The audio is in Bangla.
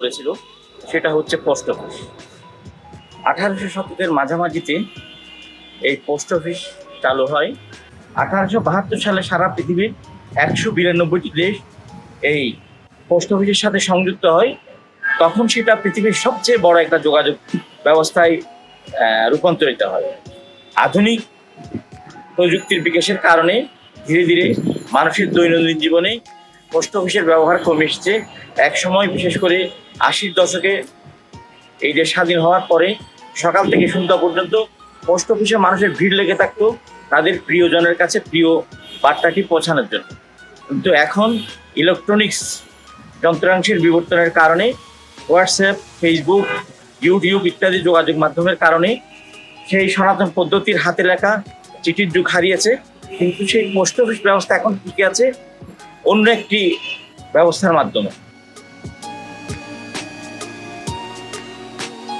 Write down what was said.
করেছিল সেটা হচ্ছে পোস্ট অফিস। আঠারোশো শতকের মাঝামাঝিতে এই পোস্ট অফিস চালু হয়। আঠারোশো বাহাত্তর সালে সারা পৃথিবীর একশো বিরানব্বইটি দেশ এই পোস্ট অফিসের সাথে সংযুক্ত হয়। তখন সেটা পৃথিবীর সবচেয়ে বড় একটা যোগাযোগ ব্যবস্থায় রূপান্তরিত হয়। আধুনিক প্রযুক্তির বিকাশের কারণে ধীরে ধীরে মানুষের দৈনন্দিন জীবনে পোস্ট অফিসের ব্যবহার কমে এসছে। এক সময় বিশেষ করে আশির দশকে এই দেশ স্বাধীন হওয়ার পরে সকাল থেকে সন্ধ্যা পর্যন্ত পোস্ট অফিসে মানুষের ভিড় লেগে থাকতো তাদের প্রিয়জনের কাছে প্রিয় বার্তাটি পৌঁছানোর জন্য। কিন্তু এখন ইলেকট্রনিক্স যন্ত্রাংশের বিবর্তনের কারণে হোয়াটসঅ্যাপ ফেসবুক ইউটিউব ইত্যাদি যোগাযোগ মাধ্যমের কারণে সেই সনাতন পদ্ধতির হাতে লেখা চিঠির যুগ হারিয়েছে। কিন্তু সেই পোস্ট অফিস ব্যবস্থা এখন টিকে আছে। অন্য একটি ব্যবস্থার মাধ্যমে।